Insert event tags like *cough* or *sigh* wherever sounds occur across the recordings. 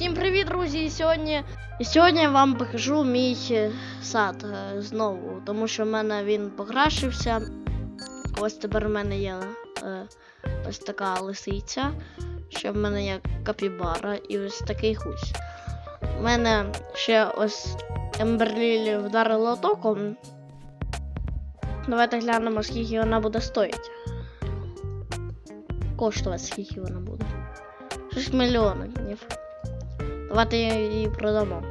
Всім привіт, друзі! І сьогодні, і сьогодні я вам покажу мій сад е, знову, тому що в мене він покращився. Ось тепер в мене є е, ось така лисиця, ще в мене є капібара і ось такий гусь. У мене ще ось Емберлілі вдарило током. Давайте глянемо, скільки вона буде стоїти. Коштувати, скільки вона буде. 6 мільйонів. Давайте її продамо.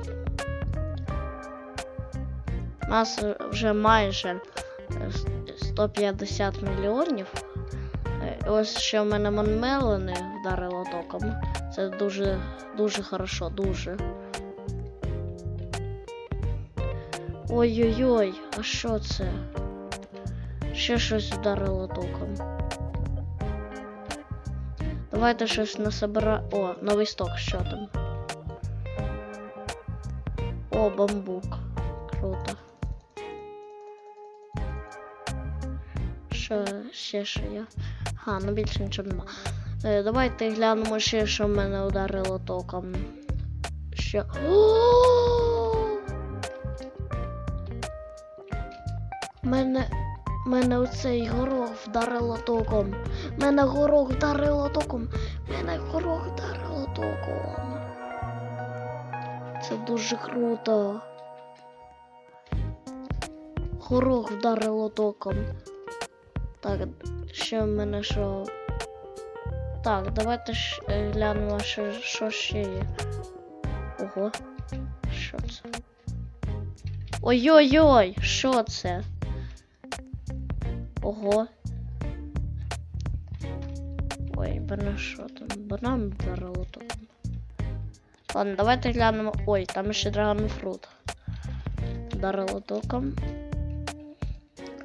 У нас вже майже е, 150 мільйонів. Е, Ось ще в мене Монмелони вдарило током. Це дуже, дуже хорошо, дуже. Ой-ой-ой, а що це? Ще щось вдарило током. Давайте щось насобира. О, новий сток, що там? О, бамбук. Круто. Що ще що є? Ага, ну більше нічого нема. Е, давайте глянемо ще, що мене ударило током. Що. Мене. Мене оцей горох вдарило током. Мене горох вдарило током. Мене горох вдарило током. Це дуже круто. Горох вдарило током. Так, ще в мене що. Так, давайте ж е, глянемо, що, що ще є. Ого. Що це? Ой-ой-ой, що це? Ого. Ой, мене що там? Банан вдарило током. Ладно, давайте глянемо. Ой, там ще драгонфрут. Вдарило током.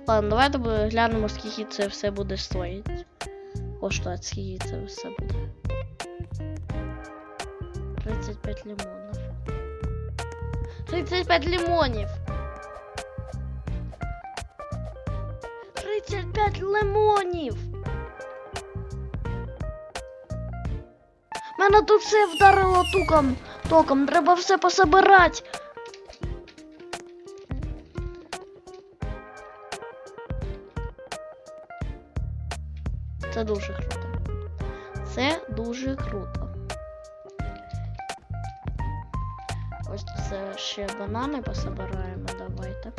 Ладно, давайте глянемо, скільки це все буде стоїти. Коштувати, скільки це все буде. 35 лимонів. 35 лимонів! 35 лимонів! Мене тут все вдарило туком. Током, треба все пособирати. Це дуже круто. Це дуже круто. Ось це ще банани пособираємо, давайте.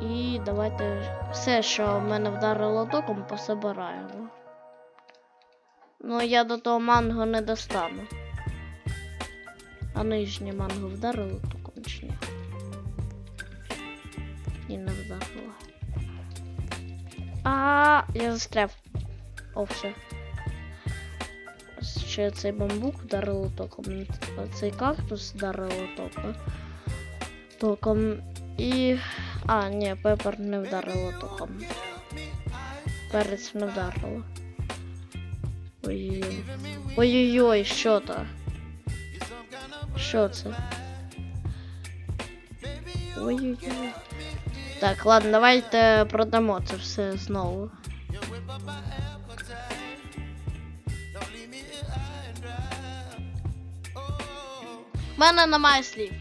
І давайте все, що в мене вдарило током, пособираємо. Ну, я до того манго не достану. А нижнє манго вдарило током чи ні? Ні, не вдарило. А, я застряв. О, все. Ще цей бамбук вдарило током. Цей кактус вдарило током. Током. І. А, ні, пепер не вдарило током. Перець не вдарило. Ой. Ой-ой-ой, що то? Що це? Ой-ой-ой. Так, ладно, давайте продамо це все знову. У мене немає слів.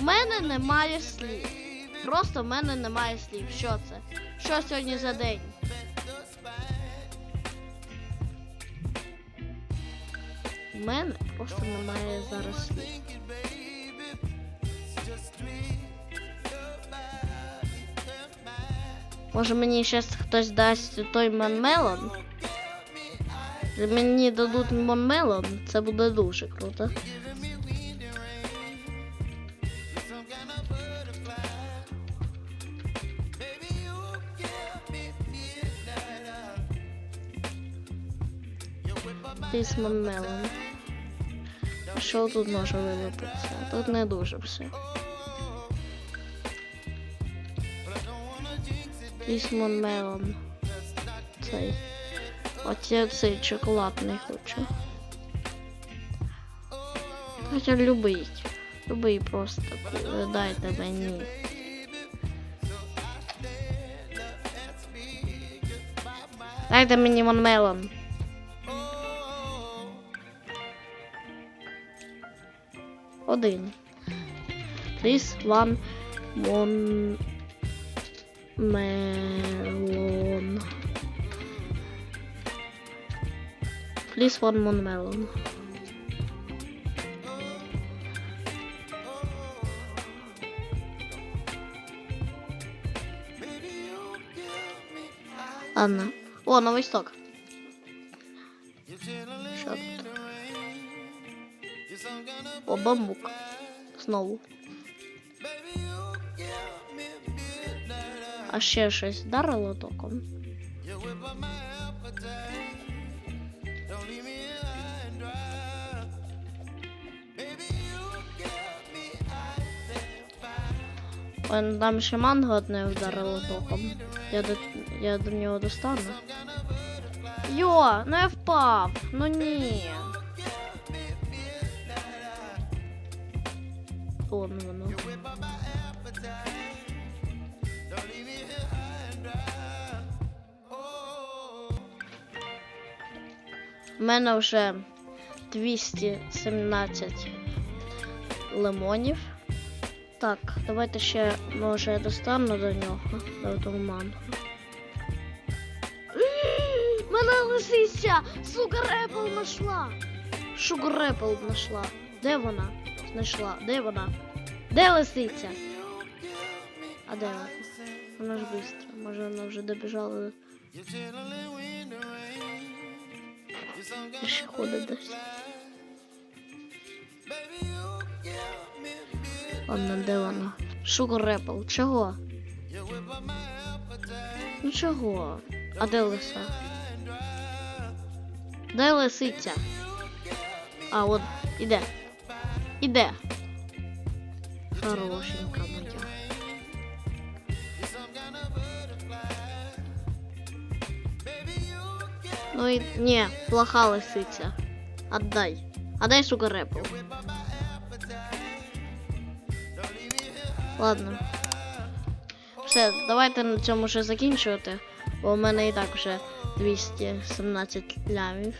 У мене немає слів. Просто в мене немає слів. Що це? Що сьогодні за день? У мене просто немає зараз. Може мені зараз хтось дасть той манмелон? Мені дадуть монмелон, це буде дуже круто. Десь монмелон. Що тут може вилупитися? Тут не дуже все. Ісмон Мелон. Цей. Оце цей шоколадний хочу. Хоча любий. Любий просто. Дайте мені. Дайте мені вон мелон. 1. This one one melon. Please one more melon. Ладно. О, новый сток. О, бамбук. Знову. А ще щось вдарило током. Ой, ну там ще манго одне вдарило током. Я до, я до нього достану. Йо, ну я впав. Ну ні. Вон воно. У мене вже 217 лимонів. Так, давайте ще, може, я достану до нього, до того манго. *gasps* Мене лисиця! Сугар Apple знайшла! Sugar знайшла. Де вона? Знайшла. Де вона? Де лисиця? А де вона? Вона ж швидко. Може вона вже добіжала. Ще ходить десь. Ладно, де вона? Sugar Apple. Чого? Ну чого? А де лиса? Де лисиця? А, от, іде. Іде. Хорошенька моя. Ну і ні, плоха лисиця. Отдай. Отдай, сука, репу. Ладно. Все, давайте на цьому вже закінчувати, бо у мене і так вже 217 лямів.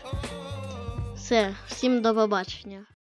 Все, всім до побачення.